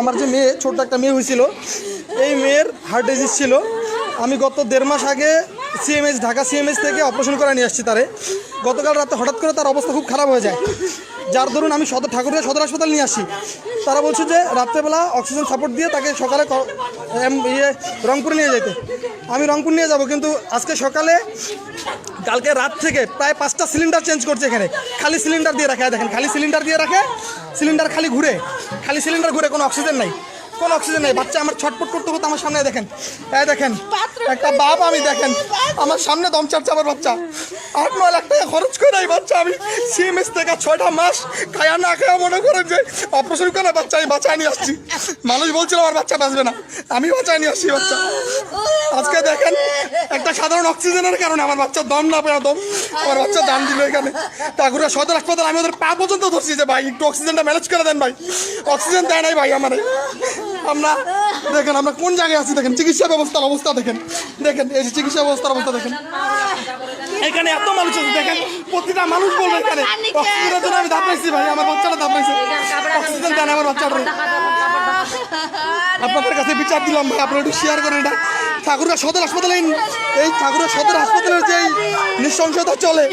আমার যে মেয়ে, ছোট্ট একটা মেয়ে হয়েছিল, এই মেয়ের হার্ট ডিজিজ ছিল। আমি গত দেড় মাস আগে সিএমএস ঢাকা সিএমএস থেকে অপারেশন করে নিয়ে আসছি তারে। গতকাল রাতে হঠাৎ করে তার অবস্থা খুব খারাপ হয়ে যায়। যার দরুন আমি সদর ঠাকুরিয়া সদর হাসপাতাল নিয়ে আসি। তারা বলছে যে রাত্রেবেলা অক্সিজেন সাপোর্ট দিয়ে তাকে সকালে ইয়ে রংপুরে নিয়ে যেতে। আমি রংপুর নিয়ে যাব কিন্তু আজকে সকালে কালকে রাত থেকে প্রায় পাঁচটা সিলিন্ডার চেঞ্জ করছে এখানে। খালি সিলিন্ডার দিয়ে রাখে দেখেন খালি সিলিন্ডার দিয়ে রাখে সিলিন্ডার খালি ঘুরে খালি সিলিন্ডার ঘুরে কোনো অক্সিজেন নাই কোনো অক্সিজেন নেই। বাচ্চা আমার ছটপট করতে করতে আমার সামনে দেখেন এই দেখেন একটা বাপ আমি দেখেন আমার সামনে দম চাপছে আমার বাচ্চা। আট নয় লাখ টাকা খরচ করে এই বাচ্চা, আমি সিএমএস থেকে ছয়টা মাস খায়া না খায়া মনে করেন যে অপারেশন করে বাচ্চা, আমি বাঁচায় নিয়ে আসছি। মানুষ বলছিল আমার বাচ্চা বাঁচবে না। আমি বাঁচায় নিয়ে আসছি, বাচ্চা। আজকে দেখেন, একটা সাধারণ অক্সিজেনের কারণে আমার বাচ্চা দম না পেয়ে দম, আমার বাচ্চা দান দিল এখানে। ঠাকুরের সদর হাসপাতাল, আমি ওদের পা পর্যন্ত ধরছি যে, ভাই, একটু অক্সিজেনটা ম্যানেজ করে দেন, ভাই। অক্সিজেন দেয় নাই, ভাই, আমার। আমরা দেখেন, আমরা কোন জায়গায় আছি, দেখেন, চিকিৎসা ব্যবস্থার অবস্থা দেখেন। দেখেন, এই চিকিৎসা ব্যবস্থার অবস্থা দেখেন। এখানে এত মানুষ আছে দেখেন প্রতিটা মানুষ বলবে এখানে অক্সিজেনের জন্য আমি দাপাইছি ভাই আমার বাচ্চাটা দাপাইছে অক্সিজেন দেন আমার বাচ্চাটা। আপনাদের কাছে বিচার দিলাম ভাই আপনারা একটু শেয়ার করেন এটা। ঠাকুরগাঁ সদর হাসপাতালে এই- ঠাকুরগাঁ সদর হাসপাতালের যে এই নৃশংসতা চলে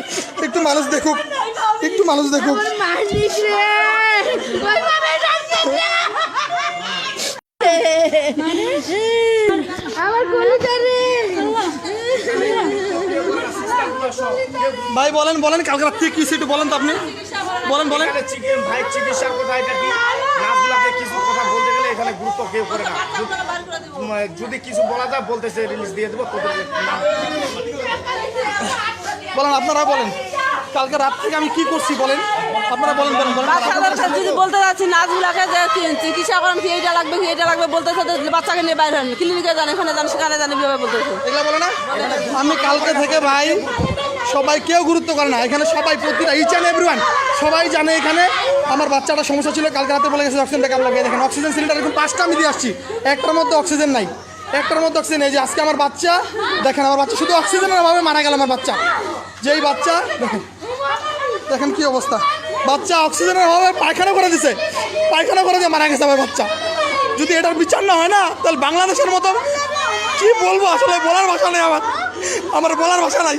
একটু মানুষ দেখুক একটু মানুষ দেখুক। মানিস ভাই বলেন বলেন কালকে রাত্রে কি একটু বলেন তো আপনি। বলেন বলেন। চিকেন ভাই চিকিৎসার কথা এটা কি? নাচগুলাকে কিছু কথা বলতে গেলে এখানে গুরুত্ব কেউ করে না। যদি কিছু বলা যায় বলতেছে রিলিজ দিয়ে দেবো বলেন আপনারা বলেন। কালকে রাত থেকে আমি কি করছি বলেন? আপনারা বলেন বলেন বলেন। বাচ্চাদেরকে যদি বলতে যাচ্ছি নাচগুলাকে যে চিকিৎসা করেন কি লাগবে কি এইটা লাগবে বলতেছে বাচ্চাকে নিয়ে বাইরে হন। ক্লিনিকে জানে এখানে জানে সেখানে বলতেছে। এগুলো বলে না? আমি কালকে থেকে ভাই সবাই কেউ গুরুত্ব করে না। এখানে সবাই প্রতিটা ইচ অ্যান্ড এভরিওয়ান সবাই জানে এখানে। আমার বাচ্চাটা সমস্যা ছিল, কালকে রাতে বলে গেছে অক্সিজেন ব্যাকআপ লাগিয়ে দেখেন। অক্সিজেন সিলিন্ডার এরকম পাঁচটা আমি দিয়ে আসছি। একটার মধ্যে অক্সিজেন নাই। একটার মধ্যে অক্সিজেন এই যে আজকে আমার বাচ্চা, দেখেন আমার বাচ্চা, শুধু অক্সিজেনের অভাবে মারা গেল আমার বাচ্চা। যেই বাচ্চা, দেখেন দেখেন কি অবস্থা। বাচ্চা অক্সিজেনের অভাবে পায়খানা করে দিছে। পায়খানা করে দিয়ে মারা গেছে আমার বাচ্চা। যদি এটার বিচার না হয় না, তাহলে বাংলাদেশের মতো কি বলব? আসলে বলার ভাষা নেই আমার। আমার বলার ভাষা নাই।